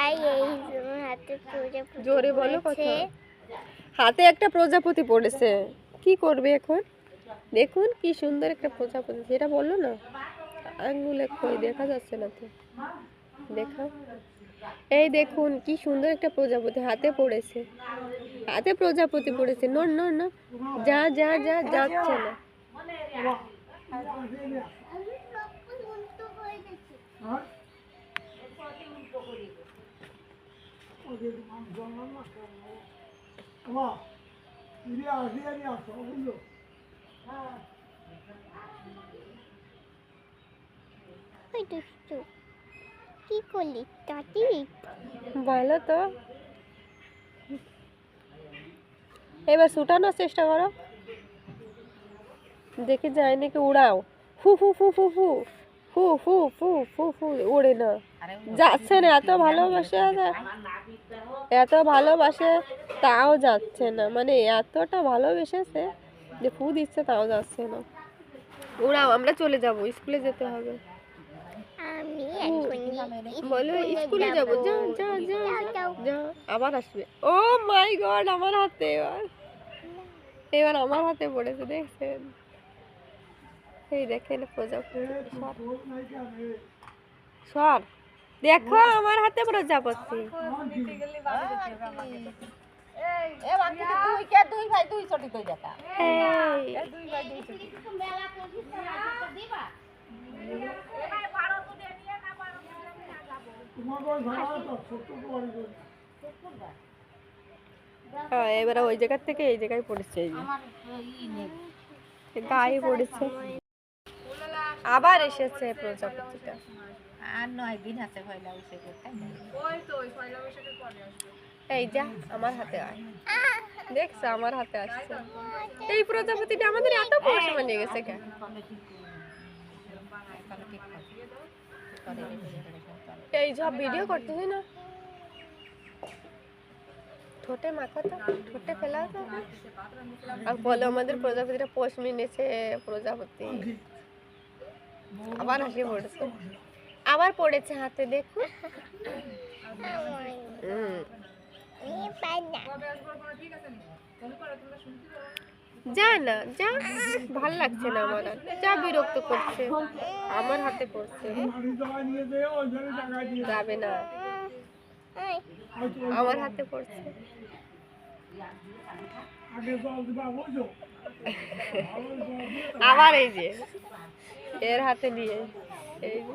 এই হাতে প্রজাপতি জোরে বলো কথা। হাতে একটা প্রজাপতি পড়েছে। কি করবে এখন? দেখুন কি সুন্দর একটা প্রজাপতি। যেটা বলল না? আঙ্গুলে কই দেখা যাচ্ছে না তো। দেখা এই দেখুন কি সুন্দর একটা প্রজাপতি হাতে পড়েছে। হাতে প্রজাপতি পড়েছে। নর নর নর। যা যা যা যাচ্ছে না। কি করলি তাতি ভালো তো। এবার ছুটানোর চেষ্টা করো। দেখে যায় নাকি উড়াও। ফু ফু ফু ফু ফু। ফু ফু ফু ফু ফু ওড়ে না। যাচ্ছে না, এত ভালোবাসে এত ভালোবাসে তাও যাচ্ছে না। মানে এতটা ভালোবেসেছে যে ফু দিচ্ছে তাও যাচ্ছে না। ওরা আমরা চলে যাব স্কুলে যেতে হবে। বলো স্কুলে যাব। যা যা যা, যা আবার আসবে। ও মাই গড আমার হাতে এবার। এবার আমার হাতে পড়েছে দেখছেন? এই দেখেন প্রজাপতি সর। সর। দেখো আমার হাতে প্রজাপতি হ্যাঁ এবারে ওই জায়গার থেকে এই জায়গায় পড়েছে। গায়ে পড়েছে। আবার এসেছে প্রজাপতিটা। আর নয় দিন হাতে পয়লা বৈশাখে তাই না? এই যা আমার হাতে আয়। দেখছ আমার হাতে আসছে। এই প্রজাপতিটা আমাদের এত পড়াশোনা নিয়ে গেছে কেন আছে। এই সব ভিডিও করতেছি না। ঠোঁটে মাখো তো ঠোঁটে ফেলা তো। আর বলো আমাদের প্রজাপতিটা পোষ মেনেছে প্রজাপতি। আবার হাসি পড়েছে আবার পড়েছে হাতে, দেখো। হুম আমি পাই না যা না, যা। ভালো লাগছে না আমার যা বিরক্ত করছে। আমার হাতে পড়ছে। যাবে না। আমার হাতে পড়ছে। আবার এই যে, এর হাতে নিয়ে, এই যে।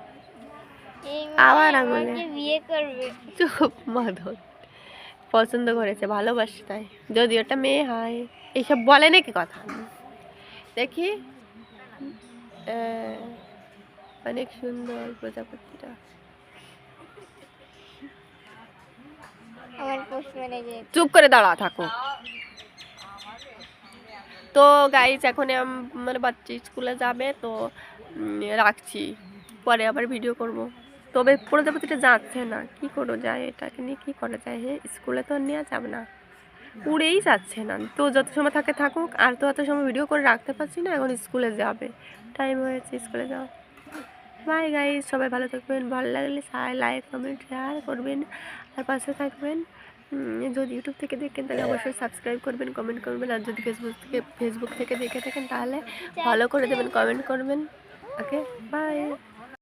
আবার আঙুলে। বিয়ে করবে চুপ মাধব পছন্দ করেছে ভালোবাসে তাই। যদি ওটা মেয়ে হয় এইসব বলে নাকি কথা? দেখি। অনেক সুন্দর প্রজাপতিটা। চুপ করে দাঁড়া থাকো। তো গাইজ এখন মানে বাচ্চা স্কুলে যাবে তো রাখছি। পরে আবার ভিডিও করব। তবে প্রজাপতিটা যাচ্ছে না। কি করো যায় এটাকে নিয়ে কি করা যায়? হ্যাঁ স্কুলে তো আর নেওয়া যাবে না। উড়েই যাচ্ছে না। তো যত সময় থাকে থাকুক, আর তো অত সময় ভিডিও করে রাখতে পারছি না, এখন স্কুলে যাবে। টাইম হয়েছে স্কুলে যাও বাই গাইজ সবাই ভালো থাকবেন। ভালো লাগলে সাই লাইক কমেন্ট শেয়ার করবেন। আর পাশে থাকবেন। যদি ইউটিউব থেকে দেখেন, তাহলে অবশ্যই সাবস্ক্রাইব করবেন কমেন্ট করবেন। আর যদি ফেসবুক থেকে ফেসবুক থেকে দেখে থাকেন, তাহলে ফলো করে দেবেন কমেন্ট করবেন। Okay bye